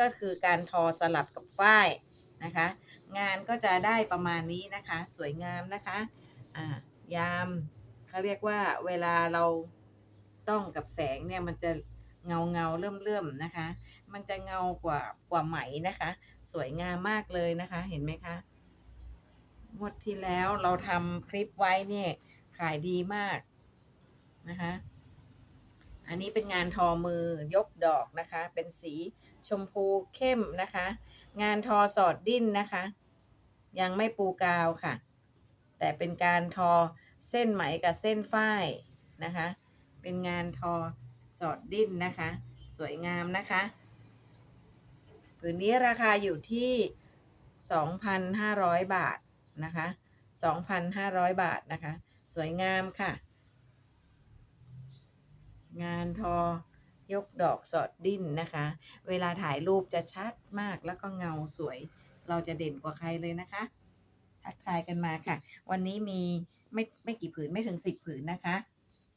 ก็คือการทอสลับกับฝ้ายนะคะ งานก็จะได้ประมาณนี้นะคะ สวยงามนะคะอ่ายามเขาเรียกว่าเวลาเราต้องกับแสงเนี่ยมันจะเงาเงาเลื่มเลื่มนะคะ มันจะเงากว่ากว่าไหมนะคะ สวยงามมากเลยนะคะ เห็นไหมคะงวดที่แล้วเราทำคลิปไว้เนี่ยขายดีมากนะคะ อันนี้เป็นงานทอมือยกดอกนะคะ เป็นสีชมพูเข้มนะคะ งานทอสอดดิ้นนะคะ ยังไม่ปูกาวค่ะ แต่เป็นการทอเส้นไหมกับเส้นฝ้ายนะคะ เป็นงานทอสอดดิ้นนะคะ สวยงามนะคะผืนนี้ราคาอยู่ที่ 2,500 บาทนะคะ 2,500 บาทนะคะ สวยงามค่ะ งานทอยกดอกสอดดิ้นนะคะ เวลาถ่ายรูปจะชัดมากแล้วก็เงาสวย เราจะเด่นกว่าใครเลยนะคะ ทักทายกันมาค่ะ วันนี้มีไม่ไม่กี่ผืนไม่ถึงสิบผืนนะคะ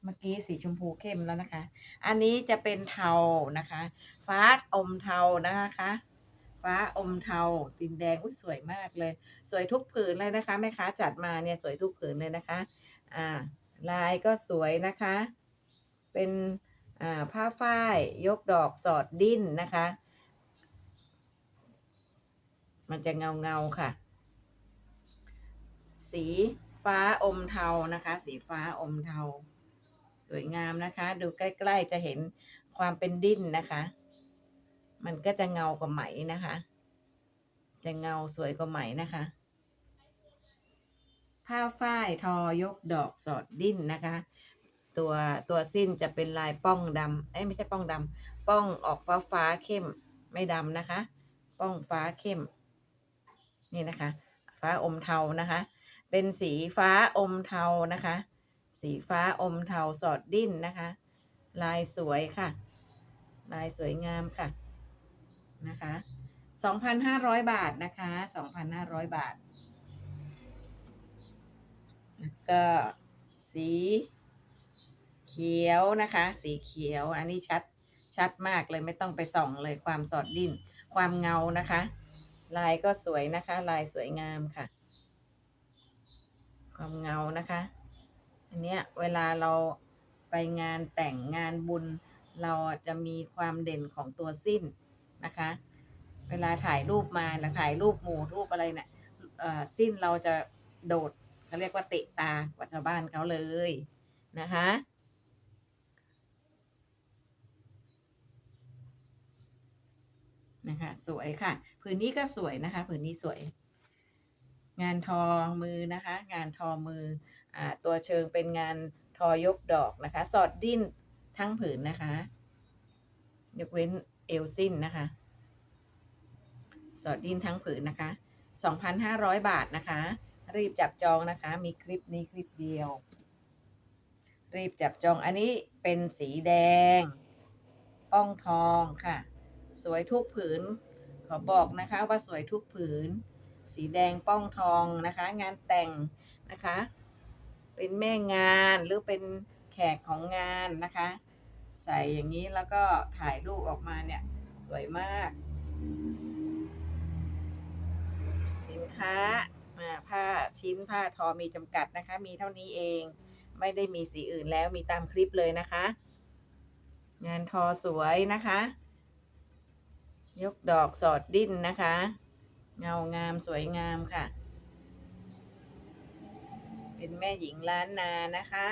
เมื่อกี้สีชมพูเข้มแล้วนะคะ อันนี้จะเป็นเทานะคะ ฟ้าอมเทานะคะฟ้าอมเทาตินแดงอุ้ยสวยมากเลย สวยทุกผืนเลยนะคะแม่ค้าจัดมาเนี่ยสวยทุกผืนเลยนะคะ อ่า ลายก็สวยนะคะ เป็นผ้าฝ้ายยกดอกสอดดิ้นนะคะ มันจะเงาเงาๆค่ะ สีฟ้าอมเทานะคะ สีฟ้าอมเทา สวยงามนะคะ ดูใกล้ๆจะเห็นความเป็นดิ้นนะคะ มันก็จะเงากว่าไหมนะคะ จะเงาสวยกว่าไหมนะคะ ผ้าฝ้ายทอยกดอกสอดดิ้นนะคะ ตัวตัวสิ้นจะเป็นลายป้องดำเอ้ยไม่ใช่ป้องดำป้องออกฟ้าฟ้าเข้มไม่ดำนะคะ ป้องฟ้าเข้ม นี่นะคะ ฟ้าอมเทานะคะ เป็นสีฟ้าอมเทานะคะ สีฟ้าอมเทาสอดดิ้นนะคะ ลายสวยค่ะ ลายสวยงามค่ะนะคะ2,500 บาทนะคะ2,500 บาท แล้วก็สี เขียวนะคะ สีเขียวอันนี้ชัดชัดมากเลยไม่ต้องไปส่องเลยความสอดดิ้นความเงานะคะ ลายก็สวยนะคะ ลายสวยงามค่ะ ความเงานะคะ อันเนี้ยเวลาเราไปงานแต่งงานบุญ เราจะมีความเด่นของตัวสิ้นนะคะ เวลาถ่ายรูปมาแล้วถ่ายรูปหมู่รูปอะไรเนี่ยเออสิ้นเราจะโดดเขาเรียกว่าเตะตากว่าชาวบ้านเขาเลยนะคะ นะคะ สวยค่ะ ผืนนี้ก็สวยนะคะ ผืนนี้สวย งานทอมือนะคะ งานทอมืออตัวเชิงเป็นงานทอยกดอกนะคะ สอดดิ้นทั้งผืนนะคะ ยกเว้นเอวสิ้นนะคะ สอดดิ้นทั้งผืนนะคะ 2,500 บาทนะคะ รีบจับจองนะคะ มีคลิปนี้คลิปเดียว รีบจับจองอันนี้เป็นสีแดง ป้องทองค่ะ สวยทุกผืน ขอบอกนะคะว่าสวยทุกผืน สีแดงป้องทองนะคะ งานแต่งนะคะ เป็นแม่งานหรือเป็นแขกของงานนะคะ ใส่อย่างนี้แล้วก็ถ่ายรูปออกมาเนี่ย สวยมาก สินค้าอ่าผ้าชิ้นผ้าทอมีจำกัดนะคะ มีเท่านี้เองไม่ได้มีสีอื่นแล้วมีตามคลิปเลยนะคะ งานทอสวยนะคะ ยกดอกสอดดิ้นนะคะ เงางามสวยงามค่ะ เป็นแม่หญิงล้านนานะคะ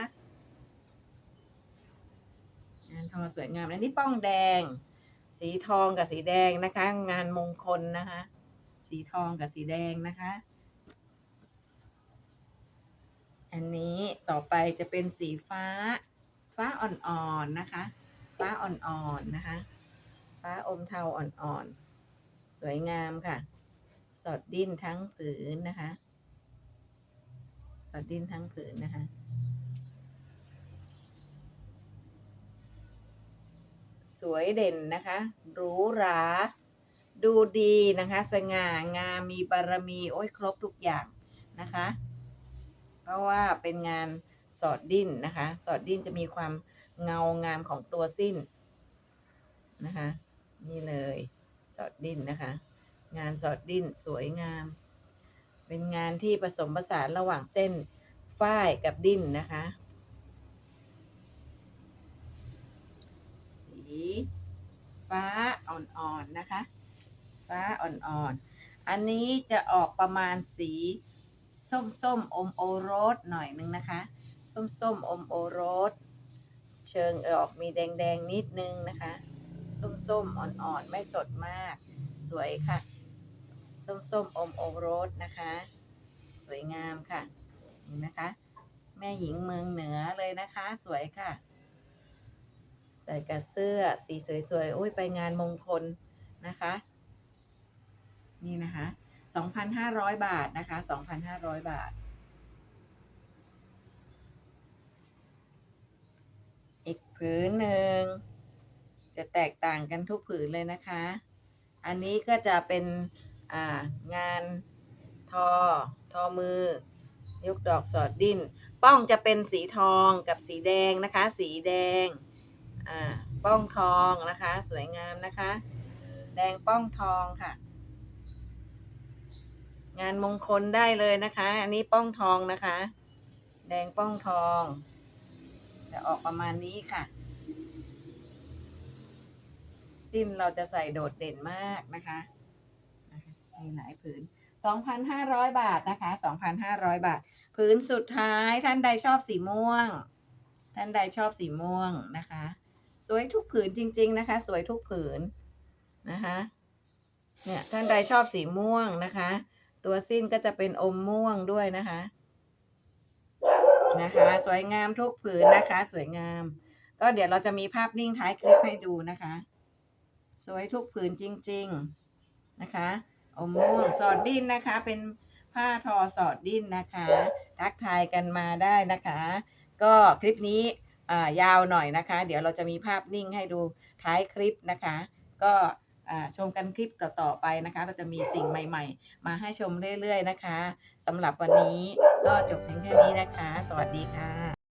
งานทอสวยงามอันนี้ป้องแดง สีทองกับสีแดงนะคะ งานมงคลนะคะ สีทองกับสีแดงนะคะ อันนี้ต่อไปจะเป็นสีฟ้า ฟ้าอ่อนๆนะคะ ฟ้าอ่อนๆนะคะ ฟ้าอมเทาอ่อนๆ สวยงามค่ะ สอดดิ้นทั้งผืนนะคะ สอดดิ้นทั้งผืนนะคะ สวยเด่นนะคะหรูหราดูดีนะคะ สง่างามมีบารมี โอ้ยครบทุกอย่างนะคะ เพราะว่าเป็นงานสอดดิ้นนะคะ สอดดิ้นจะมีความเงางามของตัวสิ้นนะคะ นี่เลยสอดดิ้นนะคะ งานสอดดิ้นสวยงาม เป็นงานที่ผสมผสานระหว่างเส้นฝ้ายกับดิ้นนะคะ สีฟ้าอ่อนๆนะคะ ฟ้าอ่อนๆ อันนี้จะออกประมาณสีส้มๆอมโอรสหน่อยนึงนะคะ ส้มๆอมโอรส เชิงออกมีแดงๆนิดนึงนะคะ ส้มๆ อ่อนๆ ไม่สดมาก สวยค่ะ ส้มๆ อมโอรสนะคะ สวยงามค่ะ เห็นนะคะ แม่หญิงเมืองเหนือเลยนะคะ สวยค่ะ ใส่กับเสื้อสีสวยๆ อุ้ยไปงานมงคลนะคะ นี่นะคะ 2,500 บาทนะคะ 2,500 บาทอีกผืนหนึ่ง จะแตกต่างกันทุกผืนเลยนะคะ อันนี้ก็จะเป็นงานทอ ทอมือ ยกดอกสอดดิ้น ป้องจะเป็นสีทองกับสีแดงนะคะ สีแดง ป้องทองนะคะ สวยงามนะคะ แดงป้องทองค่ะ งานมงคลได้เลยนะคะ อันนี้ป้องทองนะคะ แดงป้องทอง จะออกประมาณนี้ค่ะ สิ้นเราจะใส่โดดเด่นมากนะคะนะคะมีหลายผืน 2,500 บาทนะคะ 2,500 บาท ผืนสุดท้ายท่านใดชอบสีม่วง ท่านใดชอบสีม่วงนะคะ สวยทุกผืนจริง ๆ นะคะ สวยทุกผืนนะคะเนี่ยท่านใดชอบสีม่วงนะคะ ตัวสิ้นก็จะเป็นอมม่วงด้วยนะคะนะคะ สวยงามทุกผืนนะคะ สวยงาม ก็เดี๋ยวเราจะมีภาพนิ่งท้ายคลิปให้ดูนะคะ สวยทุกผืนจริง ๆ นะคะอมม่วงสอดดิ้นนะคะ เป็นผ้าทอสอดดิ้นนะคะ ทักทายกันมาได้นะคะ ก็คลิปนี้อ่ายาวหน่อยนะคะ เดี๋ยวเราจะมีภาพนิ่งให้ดูท้ายคลิปนะคะ ก็อ่าชมกันคลิปต่อๆไปนะคะ เราจะมีสิ่งใหม่ ๆ มาให้ชมเรื่อยๆนะคะสำหรับวันนี้ก็จบเพียงแค่นี้นะคะ สวัสดีค่ะ